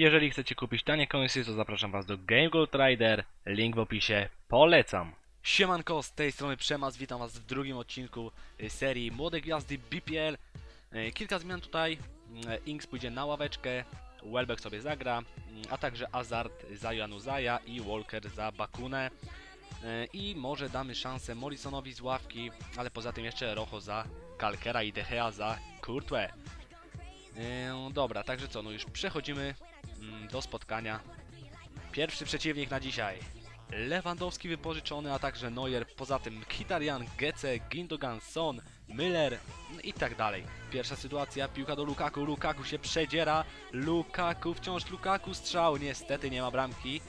Jeżeli chcecie kupić tanie końsy, to zapraszam Was do Game Gold Rider, link w opisie, polecam. Siemanko, z tej strony Przemas, witam was w drugim odcinku y, serii Młode Gwiazdy BPL. Y, Kilka zmian tutaj, Y, Inks pójdzie na ławeczkę, Welbeck sobie zagra, a także Azard za Januzaja i Walker za Bakunę. I może damy szansę Morrisonowi z ławki, ale poza tym jeszcze Rojo za Kalkera i Dehea za Courtois. Y, Dobra, także co, no już przechodzimy mm, do spotkania. Pierwszy przeciwnik na dzisiaj. Lewandowski wypożyczony, a także Neuer, poza tym Mkhitaryan, Gece, Gindogan, Son, Müller no i tak dalej. Pierwsza sytuacja, piłka do Lukaku, Lukaku się przedziera, Lukaku, wciąż Lukaku, strzał, niestety nie ma bramki.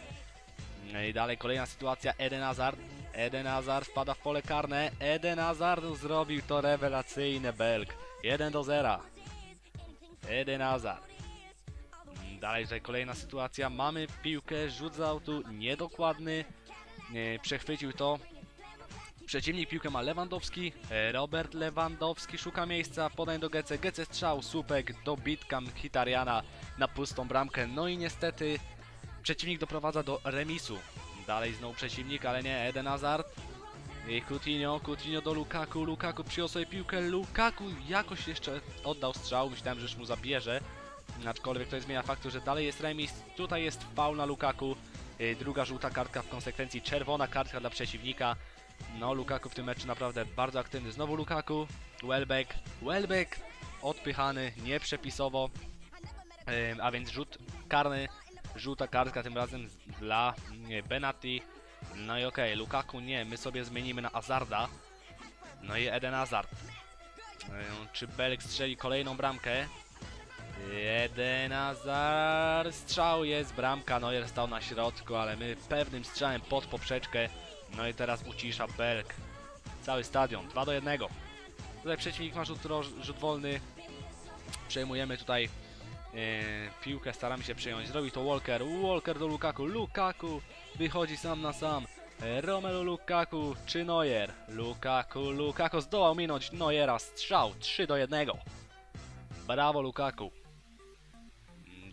No i dalej kolejna sytuacja, Eden Hazard, Eden Hazard wpada w pole karne, Eden Hazard zrobił to rewelacyjne Belg, 1 do 0. Eden Hazard. Dalej tutaj kolejna sytuacja. Mamy piłkę, rzut z autu, niedokładny. Nie, przechwycił to. Przeciwnik piłkę ma Lewandowski. e, Robert Lewandowski szuka miejsca. Podań do Gece. Gece strzał, słupek, dobitka Mkhitarjana na pustą bramkę. No i niestety przeciwnik doprowadza do remisu. Dalej znowu przeciwnik, ale nie. Eden Hazard. I Coutinho, Coutinho do Lukaku, Lukaku przyjął sobie piłkę, Lukaku jakoś jeszcze oddał strzał, myślałem, że już mu zabierze, Aczkolwiek to zmienia faktu, że dalej jest remis. Tutaj jest faul na Lukaku. Yy, Druga żółta kartka w konsekwencji czerwona kartka dla przeciwnika. No, Lukaku w tym meczu naprawdę bardzo aktywny. Znowu Lukaku. Welbeck. Welbeck odpychany nieprzepisowo. Yy, a więc rzut karny. Żółta kartka tym razem dla Benati. No i okej, Lukaku nie, my sobie zmienimy na Azarda. No i Eden Hazard. Yy, Czy Belek strzeli kolejną bramkę? Jeden Azar, strzał jest, bramka, Neuer stał na środku, ale my pewnym strzałem pod poprzeczkę, no i teraz ucisza Belk. Cały stadion, 2 do 1. Tutaj przeciwnik ma rzut, rzut wolny, przejmujemy tutaj piłkę, staramy się przejąć, zrobi to Walker, Walker do Lukaku, Lukaku wychodzi sam na sam, e, Romelu Lukaku czy Neuer, Lukaku, Lukaku zdołał minąć Neuera, strzał, 3 do 1. Brawo Lukaku.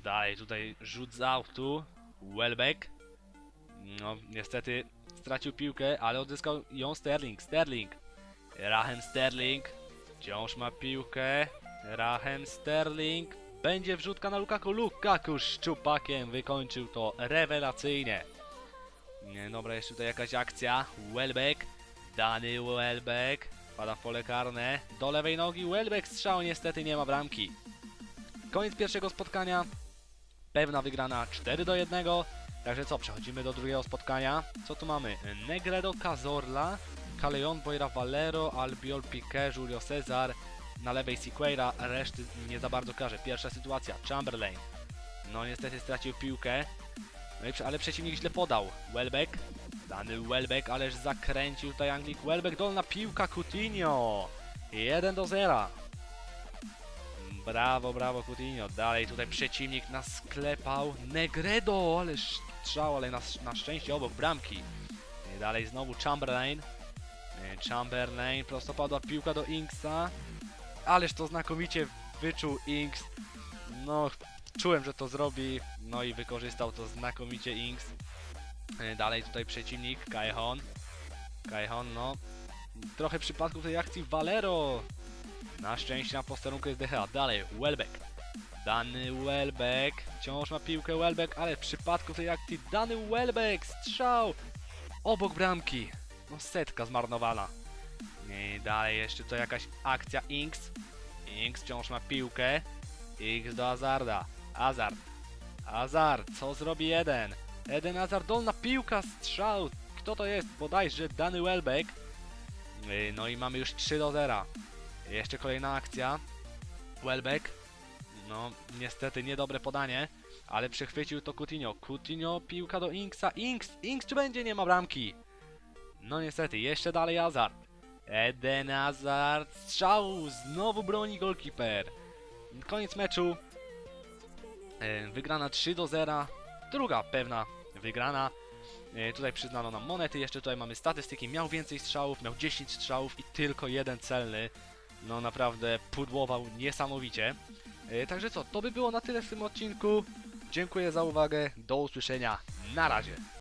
Dalej tutaj rzut z autu. Welbeck. No niestety stracił piłkę, ale odzyskał ją Sterling. Sterling. Rahem Sterling. Wciąż ma piłkę. Rahem Sterling. Będzie wrzutka na Lukaku. Lukaku szczupakiem wykończył to rewelacyjnie. Nie, dobra, jeszcze tutaj jakaś akcja. Welbeck. Dany Welbeck. Pada w pole karne. Do lewej nogi. Welbeck strzał. Niestety nie ma bramki. Koniec pierwszego spotkania. Pewna wygrana 4 do 1. Także co, przechodzimy do drugiego spotkania. Co tu mamy? Negredo, Cazorla, Caleon, Boira, Valero, Albiol, Piqué, Julio Cesar. Na lewej Siqueira, reszty nie za bardzo każe. Pierwsza sytuacja, Chamberlain. No niestety stracił piłkę. No ale przeciwnik źle podał. Welbeck. Dany Welbeck, ależ zakręcił tutaj Anglik. Welbeck, dolna piłka, Coutinho. 1 do 0. Brawo, brawo Coutinho. Dalej tutaj przeciwnik nas sklepał. Negredo, ale strzał, ale na, na szczęście obok bramki. Dalej znowu Chamberlain. I Chamberlain, prostopadła piłka do Inksa. Ależ to znakomicie wyczuł Inks. No, czułem, że to zrobi. No i wykorzystał to znakomicie Inks. I Dalej tutaj przeciwnik, Kaihon. Kaihon, no. Trochę przypadków tej akcji Valero na szczęście na posterunku jest DHA. Dalej, Welbeck. Dany Welbeck. Wciąż ma piłkę Welbeck, ale w przypadku tej akcji dany Welbeck. Strzał! Obok bramki. No setka zmarnowana. I dalej jeszcze to jakaś akcja Inks. Inks wciąż ma piłkę. Inks do Hazarda. Hazard. Hazard. Co zrobi jeden? Eden Hazard. Dolna piłka. Strzał. Kto to jest? Bodajże dany Welbeck. Y, No i mamy już 3 do 0. Jeszcze kolejna akcja. Welbeck. No, niestety niedobre podanie, ale przechwycił to Coutinho. Coutinho, piłka do Inksa. Inks, Inks czy będzie? Nie ma bramki. No niestety, jeszcze dalej Hazard. Eden Hazard, strzał, znowu broni golkiper. Koniec meczu. E, Wygrana 3 do 0. Druga pewna wygrana. E, Tutaj przyznano nam monety, jeszcze tutaj mamy statystyki. Miał więcej strzałów, miał 10 strzałów i tylko jeden celny. No naprawdę pudłował niesamowicie. E, Także co, to by było na tyle w tym odcinku. Dziękuję za uwagę, do usłyszenia, na razie.